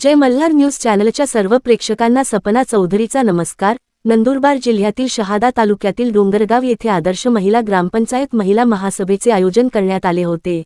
जय Malhar news चॅनलच्या सर्व प्रेक्षकांना सपना चौधरीचा नमस्कार. नंदुरबार जिल्ह्यातील शहादा तालुक्यातील डोंगरगाव येथे आदर्श महिला ग्रामपंचायत महिला महासभेचे आयोजन करण्यात आले होते.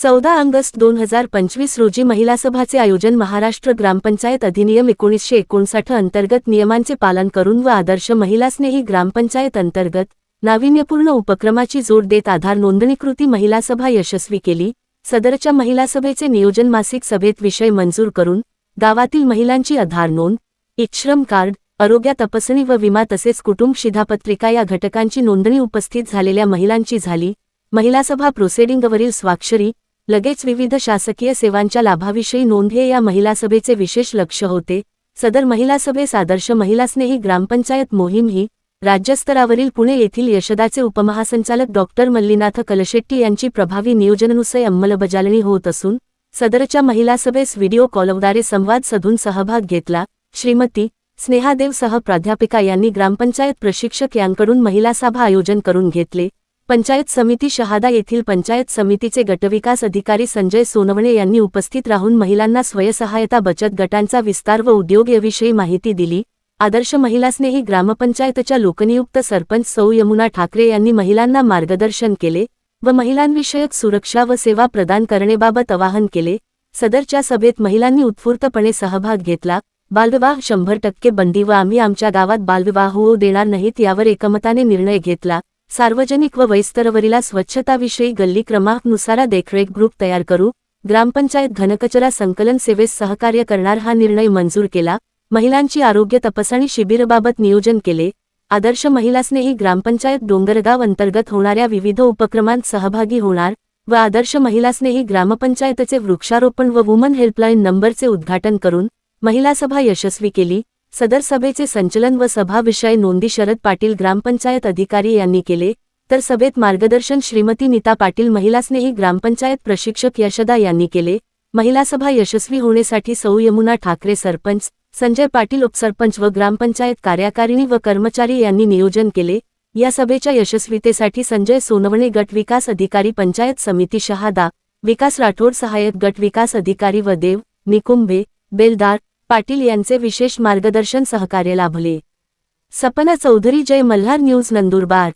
चौदा ऑगस्ट दोन हजार पंचवीस रोजी महिला सभाचे आयोजन महाराष्ट्र ग्रामपंचायत अधिनियम एकोणीसशे एकोणसाठ अंतर्गत नियमांचे पालन करून व आदर्श महिलास्नेही ग्रामपंचायत अंतर्गत नाविन्यपूर्ण उपक्रमाची जोड देत आधार नोंदणीकृती महिला सभा यशस्वी केली. सदरच्या महिला सभेचे नियोजन मासिक सभेत विषय मंजूर करून गावातील महिलांची आधार नोंद इश्रम कार्ड आरोग्य तपासणी व विमा तसेच कुटुंब शिधापत्रिका या घटकांची नोंदणी उपस्थित झालेल्या महिलांची झाली. महिलासभा प्रोसेडिंगवरील स्वाक्षरी लगेच विविध शासकीय सेवांच्या लाभाविषयी नोंद हे या महिलासभेचे विशेष लक्ष होते. सदर महिलासभेस आदर्श महिलास्नेही ग्रामपंचायत मोहीम ही राज्यस्तरावरील पुणे येथील यशदाचे उपमहासंचालक डॉक्टर मल्लीनाथ कलशेट्टी यांची प्रभावी नियोजनानुसार अंमलबजावणी होत असून सदरच्या महिला सभेस व्हिडिओ कॉलद्वारे संवाद साधून सहभाग घेतला. श्रीमती स्नेहादेव सह प्राध्यापिका यांनी ग्रामपंचायत प्रशिक्षक यांकडून महिला सभा आयोजन करून घेतले. पंचायत समिती शहादा येथील पंचायत समितीचे गटविकास अधिकारी संजय सोनवणे यांनी उपस्थित राहून महिलांना स्वयंसहायता बचत गटांचा विस्तार व उद्योग याविषयी माहिती दिली. आदर्श महिलास्नेही ग्रामपंचायतच्या लोकनियुक्त सरपंच सौ यमुना ठाकरे यांनी महिलांना मार्गदर्शन केले. व महिलांविषयक सुरक्षा व सेवा प्रदान करणेबाबत आवाहन केले. सदरच्या सभेत महिलांनी उत्स्फूर्तपणे सहभाग घेतला. बालविवाह शंभर टक्के बंदी व आम्ही आमच्या गावात बालविवाह होऊ देणार नाहीत यावर एकमताने निर्णय घेतला. सार्वजनिक व वैस्तरवरीला स्वच्छताविषयी गल्ली क्रमांकनुसार देखरेख ग्रुप तयार करू. ग्रामपंचायत घनकचरा संकलन सेवेस सहकार्य करणार हा निर्णय मंजूर केला. महिलांची आरोग्य तपासणी शिबिराबाबत नियोजन केले. आदर्श महिलास्नेही ग्रामपंचायत डोंगरगाव अंतर्गत होणाऱ्या विविध उपक्रमांत सहभागी होणार व आदर्श महिलास्नेही ग्रामपंचायतचे वृक्षारोपण व वुमन हेल्पलाईन नंबरचे उद्घाटन करून महिला सभा यशस्वी केली. सदर सभेचे संचलन व सभाविषय नोंदी शरद पाटील ग्रामपंचायत अधिकारी यांनी केले. तर सभेत मार्गदर्शन श्रीमती नीता पाटील महिलास्नेही ग्रामपंचायत प्रशिक्षक यशदा यांनी केले. महिला सभा यशस्वी होण्यासाठी सौ यमुना ठाकरे सरपंच संजय पाटील उपसरपंच व ग्रामपंचायत कार्यकारिणी व कर्मचारी यांनी नियोजन केले. या सभेच्या यशस्वीतेसाठी संजय सोनवणे गट विकास अधिकारी पंचायत समिती शहादा विकास राठोड सहाय्यक गट विकास अधिकारी व देव निकुंभे बेलदार पाटील यांचे विशेष मार्गदर्शन सहकार्य लाभले. सपना चौधरी जय मल्हार न्यूज नंदुरबार.